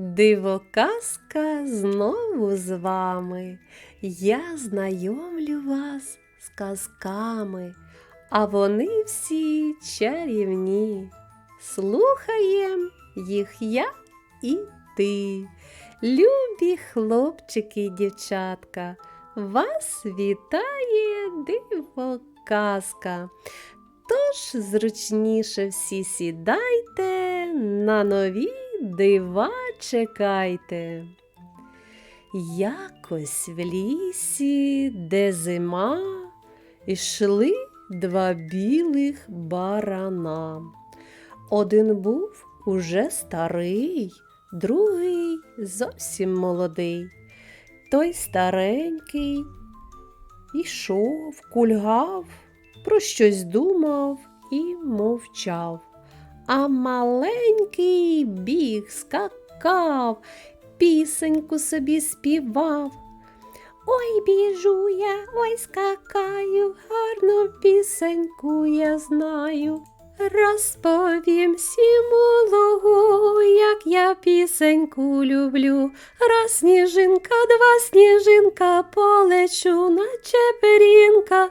Дивоказка знову з вами. Я знайомлю вас з казками, а вони всі чарівні. Слухаєм їх я і ти. Любі хлопчики і дівчатка, вас вітає дивоказка. Тож зручніше всі сідайте, на нові дива чекайте. Якось в лісі, де зима, ішли два білих барана. Один був уже старий, другий зовсім молодий. Той старенький ішов, кульгав, про щось думав і мовчав. А маленький біг, скакав, пісеньку собі співав. Ой, біжу я, ой, скакаю, гарну пісеньку я знаю. Розповім всім лугу, як я пісеньку люблю. Раз сніжинка, два сніжинка, полечу, наче перінка.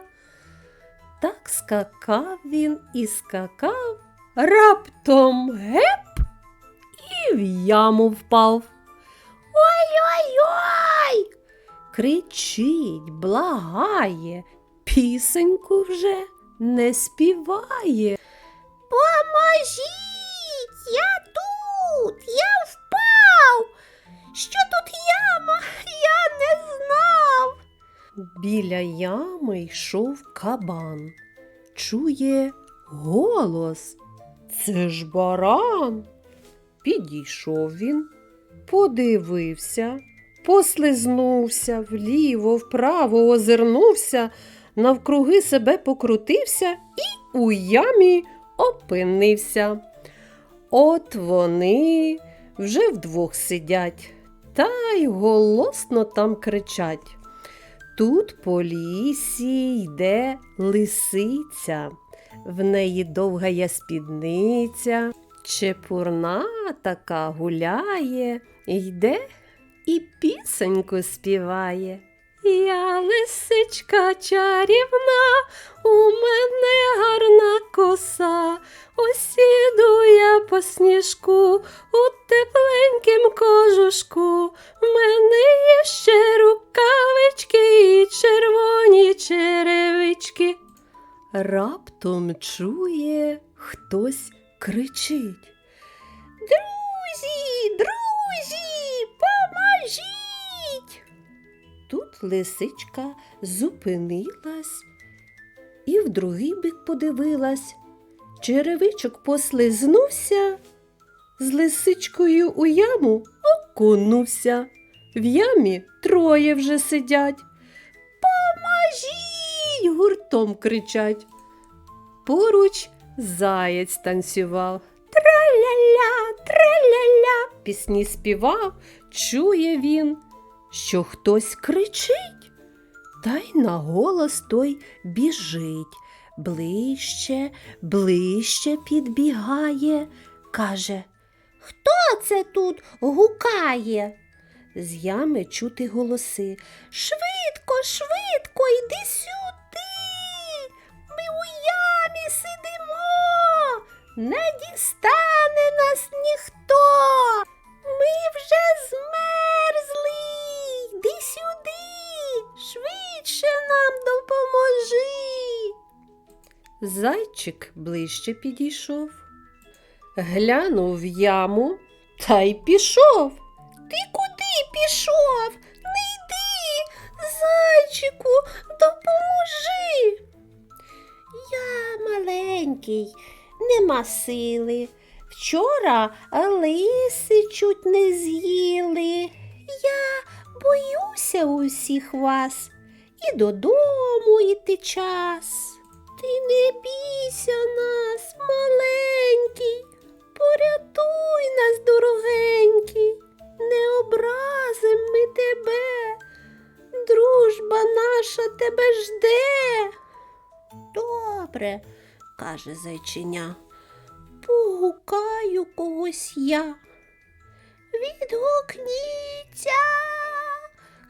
Так скакав він і скакав, раптом геп і в яму впав. Ой-ой-ой! Кричить, благає, пісеньку вже не співає. Поможіть, я тут, я впав. Що тут яма? Я не знав. Біля ями йшов кабан. Чує голос. Це ж баран. Підійшов він, подивився, послизнувся вліво, вправо озирнувся, навкруги себе покрутився і у ямі опинився. От вони вже вдвох сидять, та й голосно там кричать. Тут по лісі йде лисиця, в неї довга є спідниця, чепурна така гуляє, йде і пісеньку співає. Я лисичка чарівна, у мене гарна коса, ось іду я по сніжку у тепленькім кожушку. В мене є ще рукавички і червоні черевички. Раптом чує, хтось кричить. Друзі, друзі, поможіть. Тут лисичка зупинилась і в другий бік подивилась. Черевичок послизнувся, з лисичкою у яму окунувся. В ямі троє вже сидять. Поможіть! гуртом кричать. Поруч заєць танцював. Траля-ля, траля-ля, пісні співав, чує він, що хтось кричить, та й на голос той біжить. Ближче, ближче підбігає, каже, Хто це тут гукає? З ями чути голоси. Швидко, швидко, йди сюди. Не дістане нас ніхто. Ми вже змерзли. Йди сюди. Швидше нам допоможи. Зайчик ближче підійшов, глянув в яму та й пішов. Ти куди пішов? Не йди, зайчику, допоможи. Я маленький, нема сили. Вчора лиси чуть не з'їли. Я боюся усіх вас і додому йти час. Ти не бійся нас, маленький, порятуй нас, дорогенький, не образим ми тебе, дружба наша тебе жде. Добре, каже зайчиня, погукаю когось я. відгукніться,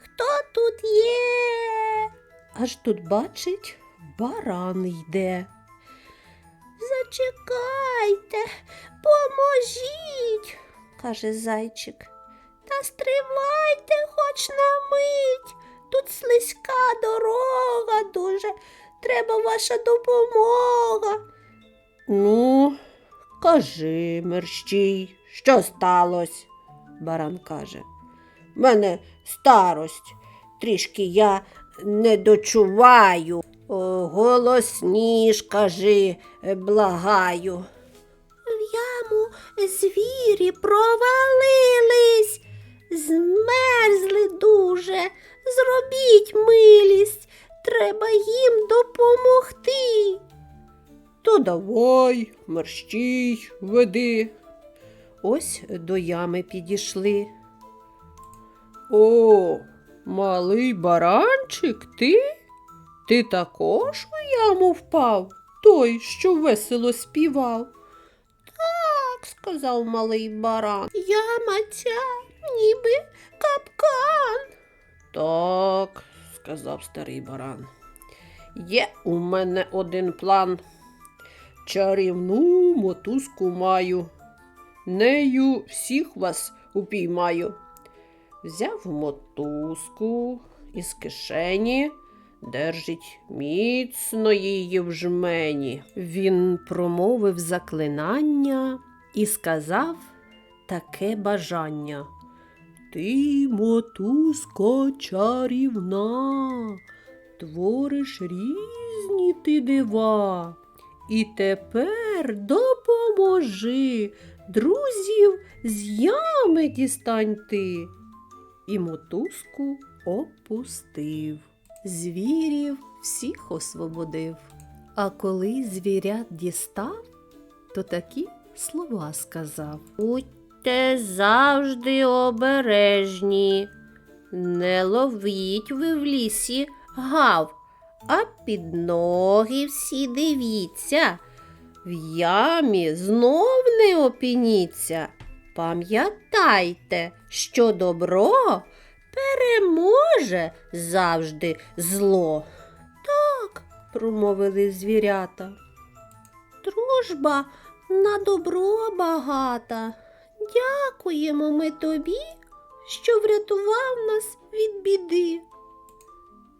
хто тут є? Аж тут бачить, баран йде. Зачекайте, поможіть, каже зайчик. Та стривайте хоч на мить. Тут слизька дорога дуже. Треба ваша допомога. Ну, кажи, мерщій, що сталося? Баран каже. Мене старость, трішки я не дочуваю. О, голосніш, кажи, благаю. В яму звірі провалились, змерзли дуже. Зробіть милість, треба їм допомогти. То давай, мерщій, веди. Ось до ями підійшли. О, малий баранчик, ти? Ти також у яму впав, той, що весело співав. Так, сказав малий баран. Яма ця, ніби капкан. Так, сказав старий баран. Є у мене один план. Чарівну мотузку маю. Нею всіх вас упіймаю. Взяв мотузку із кишені, держить міцно її в жмені. Він промовив заклинання і сказав таке бажання. Ти, мотузко чарівна, твориш різні ти дива. І тепер допоможи, друзів з ями дістань ти. І мотузку опустив, звірів всіх освободив. А коли звірят дістав, то такі слова сказав. Будьте завжди обережні, не ловіть ви в лісі гав, а під ноги всі дивіться. В ямі знов не опініться. Пам'ятайте, що добро переможе завжди зло. Так, промовили звірята. Дружба на добро багата. Дякуємо ми тобі, що врятував нас від біди.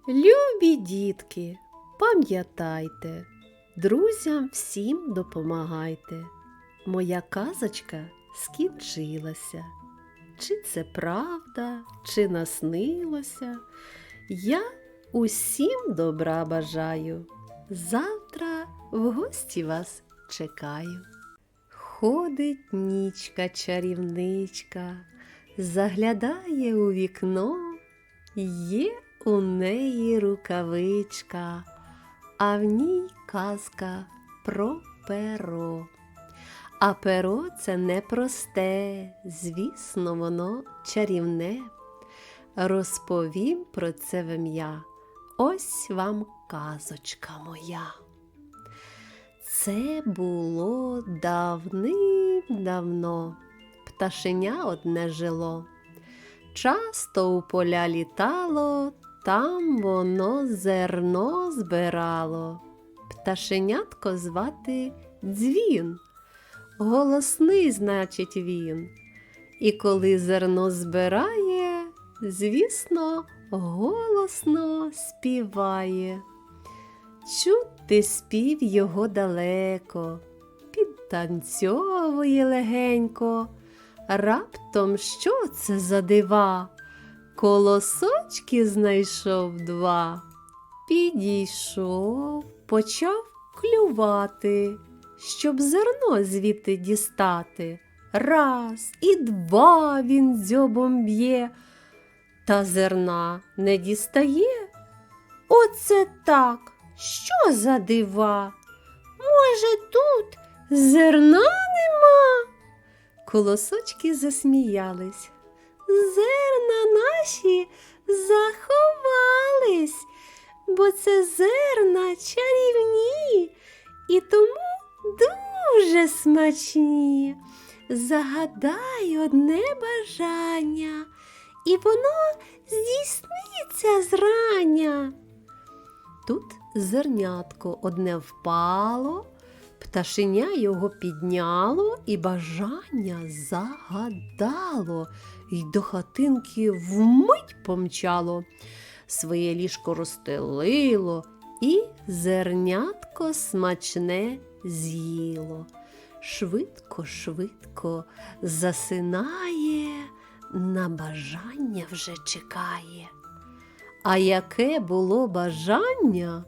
Любі дітки, пам'ятайте, друзям всім допомагайте. Моя казочка скінчилася. Чи це правда, чи наснилося? Я усім добра бажаю. Завтра в гості вас чекаю. Ходить нічка чарівничка, заглядає у вікно, є у неї рукавичка, а в ній казка про перо. А перо це непросте, звісно, воно чарівне. Розповім про це в ім'я. Ось вам казочка моя. Це було давним-давно. Пташеня одне жило. Часто у поля літало, там воно зерно збирало. Пташенятко звати дзвін. Голосний, значить, він. І коли зерно збирає, звісно, голосно співає. Чути спів його далеко, підтанцьовує легенько. Раптом що це за дива? Колосочки знайшов два. Підійшов, почав клювати, щоб зерно звідти дістати. Раз і два він дзьобом б'є, та зерна не дістає. Оце так. Що за дива? Може, тут зерна нема? Колосочки засміялись. Зерна наші заховались, бо це зерна чарівні і тому дуже смачні. загадай одне бажання, і воно здійсниться зрання. Тут зернятко одне впало, пташеня його підняло і бажання загадало, й до хатинки вмить помчало, своє ліжко розстелило, і зернятко смачне з'їло. Швидко, швидко засинає, на бажання вже чекає. А яке було бажання,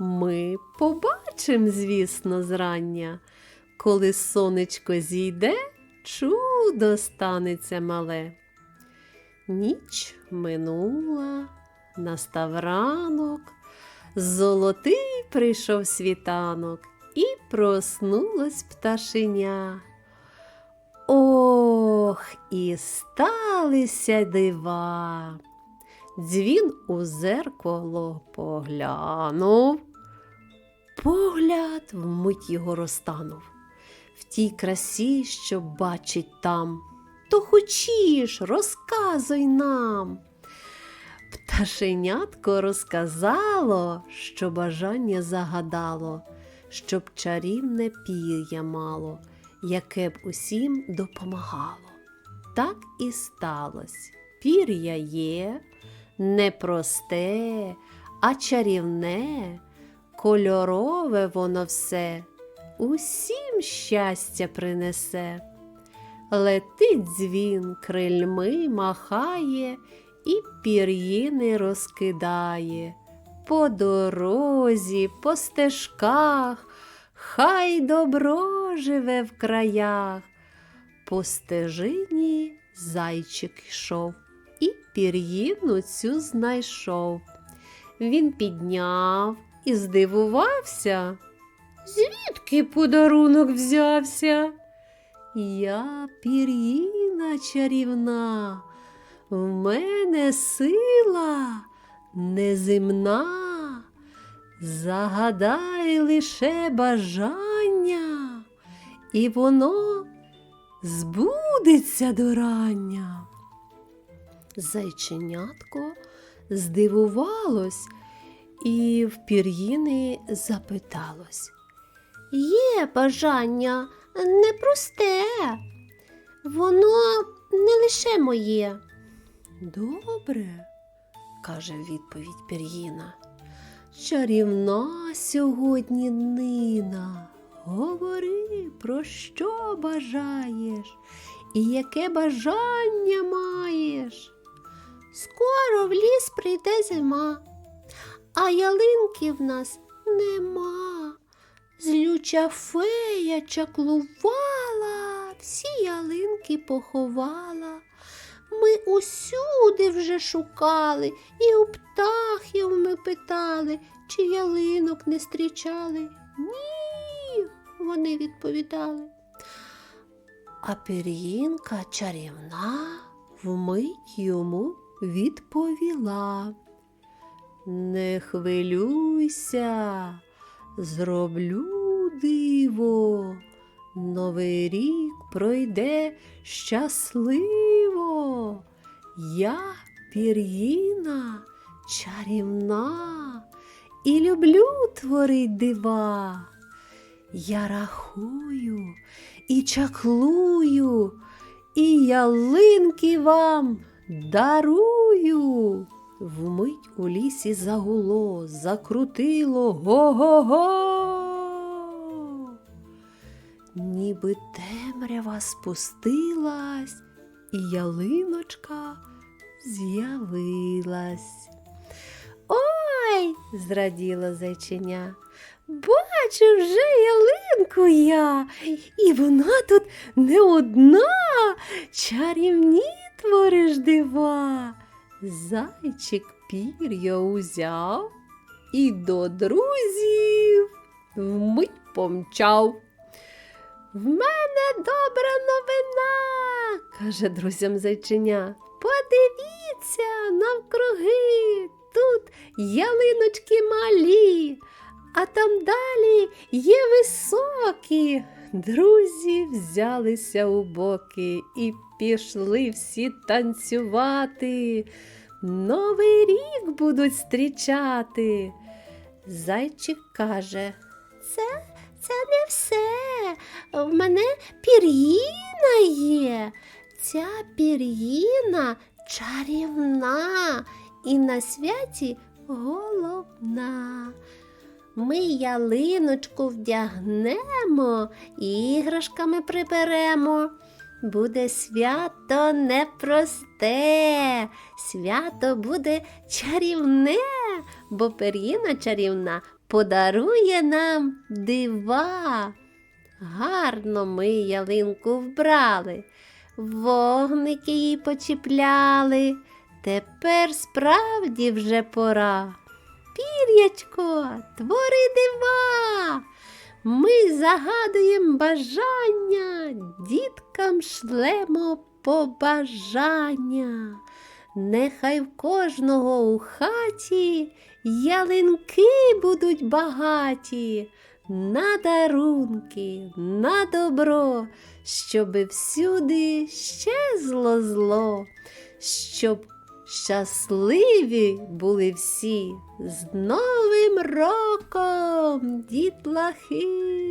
ми побачим, звісно, зрання. Коли сонечко зійде, чудо станеться мале. Ніч минула, настав ранок, золотий прийшов світанок, і проснулось пташеня. Ох, і сталися дива. Дзвін у зеркало поглянув. Погляд вмить його розтанув. В тій красі, що бачить там. То хочеш, розказуй нам. Пташенятко розказало, що бажання загадало, щоб чарівне пір'я мало, яке б усім допомагало. Так і сталося. Пір'я є, не просте, а чарівне, кольорове воно все, усім щастя принесе. Летить дзвін, крильми махає і пір'їни розкидає. По дорозі, по стежках, хай добро живе в краях. По стежині зайчик йшов і пір'їну цю знайшов. Він підняв і здивувався. Звідки подарунок взявся? Я пір'їна чарівна, в мене сила неземна. Загадай лише бажання, і воно збудеться до рання. Зайченятко здивувалось і в пір'їни запиталось. Є бажання непросте, воно не лише моє. Добре, каже відповідь пір'їна. Чарівна сьогодні нина. Говори, про що бажаєш і яке бажання маєш. Скоро в ліс прийде зима, а ялинки в нас нема. Злюча фея чаклувала, всі ялинки поховала. Ми усюди вже шукали, і у птахів ми питали, чи ялинок не зустрічали. Ні, вони відповідали. А пір'їнка чарівна вмить йому відповіла. Не хвилюйся, зроблю диво. Новий рік пройде щасливо. Я пір'їна чарівна і люблю творить дива. Я рахую і чаклую, і ялинки вам дарую. Вмить у лісі загуло, закрутило го-го-го. Ніби темрява спустилась, і ялиночка з'явилась. Ой, зраділо зайченя. Бачу вже ялинку я, і вона тут не одна, чарівні твориш дива. Зайчик пір'я узяв і до друзів вмить помчав. В мене добра новина, каже друзям зайченя. Подивіться навкруги, тут ялиночки малі, а там далі є високі, друзі взялися у боки і пішли всі танцювати. Новий рік будуть зустрічати. Зайчик каже, Це, це не все. В мене пір'їна є. Ця пір'їна чарівна і на святі головна. Ми ялиночку вдягнемо, іграшками приберемо. Буде свято непросте, свято буде чарівне, бо пер'їна чарівна подарує нам дива. Гарно ми ялинку вбрали, вогники їй почіпляли. Тепер справді вже пора. Пір'ячко, твори дива. Ми загадуємо бажання, діткам шлемо побажання. Нехай в кожного у хаті ялинки будуть багаті, на дарунки, на добро, щоби всюди щезло зло, щоб щасливі були всі з Новим роком, дітлахи!